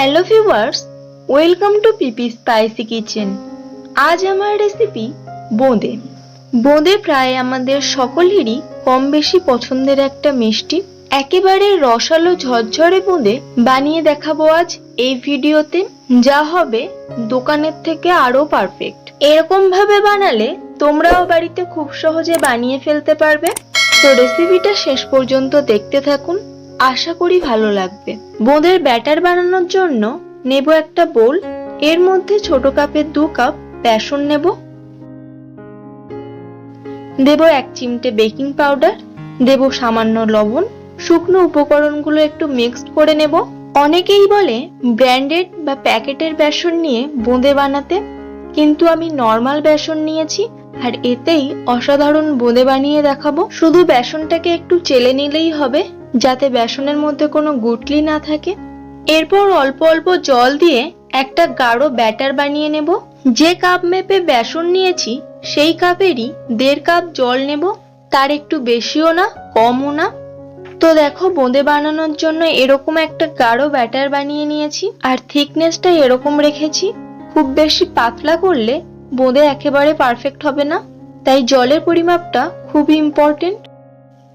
Hello viewers welcome to PP spicy kitchen আজ আমার recipe বোঁদে। বোঁদে প্রায় আমাদের সকলেরই কম বেশি পছন্দের একটা মিষ্টি। একেবারে রসালো ঝরঝরে বোঁদে বানিয়ে দেখাবো আজ এই ভিডিওতে, যা হবে দোকানের থেকে আরও পারফেক্ট এরকম ভাবে বানালে তোমরাও বাড়িতে খুব সহজে বানিয়ে ফেলতে পারবে। তো রেসিপিটা শেষ পর্যন্ত দেখতে থাকুন। আশা করি ভালো লাগবে। বোঁদের ব্যাটার বানানোর জন্য নেব একটা বোল। এর মধ্যে ছোট কাপের দু কাপ বেসন নেব। দেব এক চিমটে বেকিং পাউডার। দেব সামান্য লবণ। শুকনো উপকরণগুলো একটু মিক্সড করে নেব। অনেকেই বলে ব্র্যান্ডেড বা প্যাকেটের বেসন নিয়ে বোঁদে বানাতে। কিন্তু আমি নর্মাল বেসন নিয়েছি আর এতেই অসাধারণ বোঁদে বানিয়ে দেখাবো। শুধু বেসনটাকে একটু চেলে নিলেই হবে। যাতে বেসনের মধ্যে কোনো গুটলি না থাকে। এরপর অল্প অল্প জল দিয়ে একটা গাঢ় ব্যাটার বানিয়ে নেব। যে কাপ মেপে বেসন নিয়েছি, সেই কাপেরই দেড় কাপ জল নেব। তার একটু বেশিও না, কমও না। তো দেখো বোঁদে বানানোর জন্য এরকম একটা গাঢ় ব্যাটার বানিয়ে নিয়েছি। আর থিকনেসটা এরকম রেখেছি। খুব বেশি পাতলা করলে বোঁদে একেবারে পারফেক্ট হবে না। তাই জলের পরিমাপটা খুবই ইম্পর্টেন্ট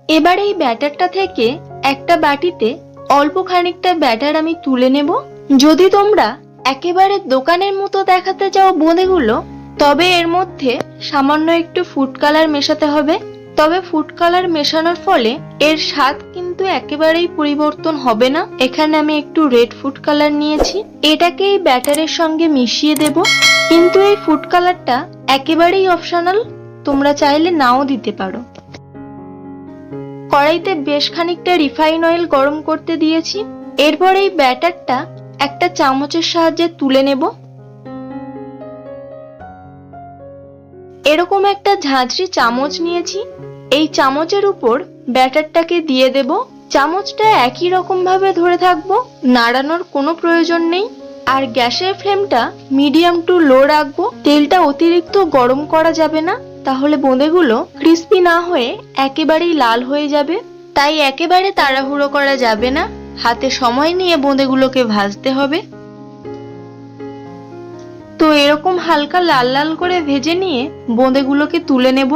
এবার এই ব্যাটারটা থেকে একটা বাটিতে অল্প খানিকটা ব্যাটার আমি তুলে নেব। যদি তোমরা একেবারে দোকানের মতো দেখাতে চাও বোঁদেগুলো তবে এর মধ্যে সামান্য একটু ফুড কালার মেশাতে হবে। তবে ফুড কালার মেশানোর ফলে এর স্বাদ কিন্তু একেবারেই পরিবর্তন হবে না। এখানে আমি একটু রেড ফুড কালার নিয়েছি। এটাকে এই ব্যাটারের সঙ্গে মিশিয়ে দেব। কিন্তু এই ফুড কালারটা একেবারেই অপশনাল তোমরা চাইলে নাও দিতে পারো। কড়াইতে বেশ খানিকটা রিফাইন অয়েল গরম করতে দিয়েছি। এরপর এই ব্যাটারটা একটা চামচের সাহায্যে তুলে নেব। এরকম একটা ঝাঁঝরি চামচ নিয়েছি। এই চামচের উপর ব্যাটারটাকে দিয়ে দেব। চামচটা একই রকম ভাবে ধরে থাকব। নাড়ানোর কোনো প্রয়োজন নেই। আর গ্যাসের ফ্লেমটা মিডিয়াম টু লো রাখব। তেলটা অতিরিক্ত গরম করা যাবে না। তাহলে বোঁদেগুলো ক্রিস্পি না হয়ে একেবারেই লাল হয়ে যাবে? তাই একেবারে তাড়াহুড়ো করা যাবে না। হাতে সময় নিয়ে বোঁদেগুলোকে ভাজতে হবে। তো এরকম হালকা লাল লাল করে ভেজে নিয়ে বোঁদেগুলোকে তুলে নেব।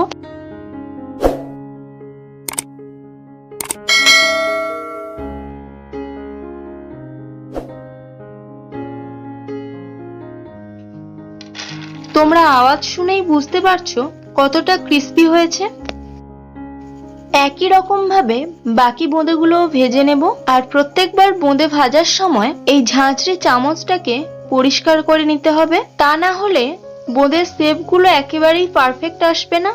তোমরা আওয়াজ শুনেই বুঝতে পারছ কতটা ক্রিস্পি হয়েছে? একই রকম ভাবে বাকি বোঁদেগুলোও ভেজে নেব আর প্রত্যেকবার বোঁদে ভাজার সময় এই ঝাঁঝরি চামচটাকে পরিষ্কার করে নিতে হবে। তা না হলে বোঁদের সেপগুলো একেবারেই পারফেক্ট আসবে না।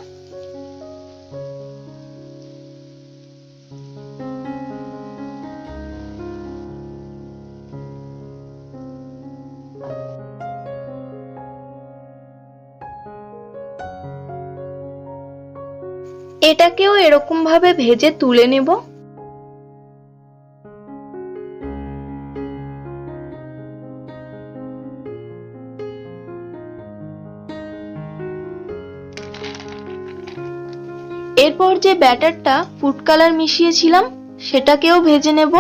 এটাকেও এরকম ভাবে ভেজে তুলে নেব। এরপর যে ব্যাটারটা ফুড কালার মিশিয়েছিলাম, সেটাকেও ভেজে নেব।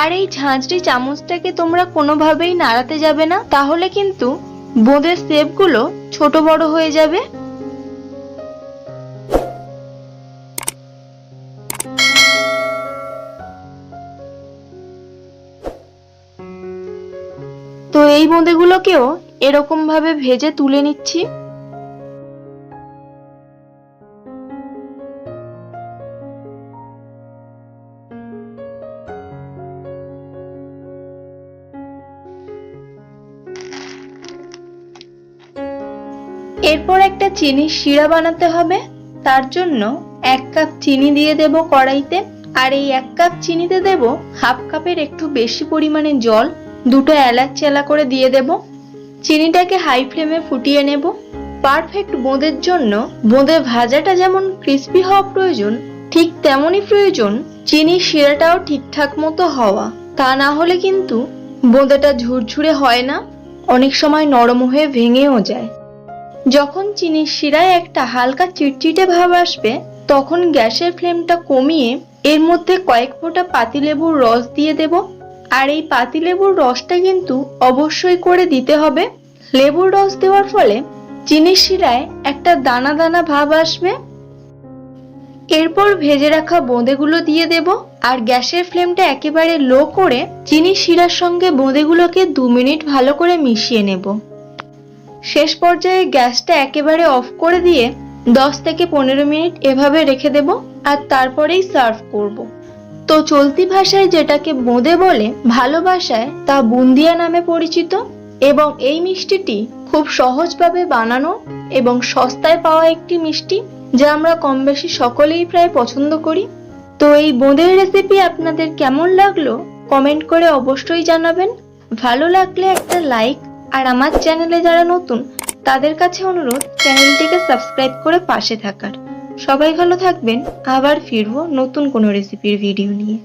আর এই ঝাঁঝরি চামচটাকে তোমরা কোনোভাবেই নাড়াতে যাবে না, তাহলে কিন্তু বোঁদের শেপগুলো ছোট বড় হয়ে যাবে। তো এই বোঁদেগুলোকেও এরকম ভাবে ভেজে তুলে নিচ্ছি। এরপর একটা চিনির শিরা বানাতে হবে। তার জন্য এক কাপ চিনি দিয়ে দেব কড়াইতে। আর এই এক কাপ চিনিতে দেব হাফ কাপের একটু বেশি পরিমাণে জল। দুটো এলাচ চেলা করে দিয়ে দেব। চিনিটাকে হাই ফ্লেমে ফুটিয়ে নেব। পারফেক্ট বোঁদের জন্য বোঁদে ভাজাটা যেমন ক্রিস্পি হওয়া প্রয়োজন, ঠিক তেমনই প্রয়োজন চিনির শিরাটাও ঠিকঠাক মতো হওয়া। তা না হলে কিন্তু বোঁদেটা ঝুরঝুরে হয় না, অনেক সময় নরম হয়ে ভেঙেও যায়। যখন চিনির শিরায় একটা হালকা চিটচিটে ভাব আসবে, তখন গ্যাসের ফ্লেমটা কমিয়ে এর মধ্যে কয়েক ফোঁটা পাতিলেবুর রস দিয়ে দেব। আর এই পাতিলেবুর রসটা কিন্তু অবশ্যই করে দিতে হবে। লেবুর রস দেওয়ার ফলে চিনির শিরায় একটা দানা দানা ভাব আসবে। এরপর ভেজে রাখা বোঁদেগুলো দিয়ে দেব আর গ্যাসের ফ্লেমটা একেবারে লো করে চিনি শিরার সঙ্গে বোঁদেগুলোকে দু মিনিট ভালো করে মিশিয়ে নেব। শেষ পর্যায়ে গ্যাসটা একেবারে অফ করে দিয়ে দশ থেকে পনেরো মিনিট এভাবে রেখে দেব আর তারপরেই সার্ভ করব। তো চলতি ভাষায় যেটাকে বোঁদে বলে ভালোবাসায় তা বুন্দিয়া নামে পরিচিত এবং এই মিষ্টিটি খুব সহজভাবে বানানো এবং সস্তায় পাওয়া একটি মিষ্টি যা আমরা কম বেশি সকলেই প্রায় পছন্দ করি। তো এই বোঁদের রেসিপি আপনাদের কেমন লাগল কমেন্ট করে অবশ্যই জানাবেন। ভালো লাগলে একটা লাইক আর আমার চ্যানেলে যারা নতুন, তাদের কাছে অনুরোধ চ্যানেলটিকে সাবস্ক্রাইব করে পাশে থাকার। সবাই ভালো থাকবেন আবার ফিরবো নতুন কোনো রেসিপির ভিডিও নিয়ে।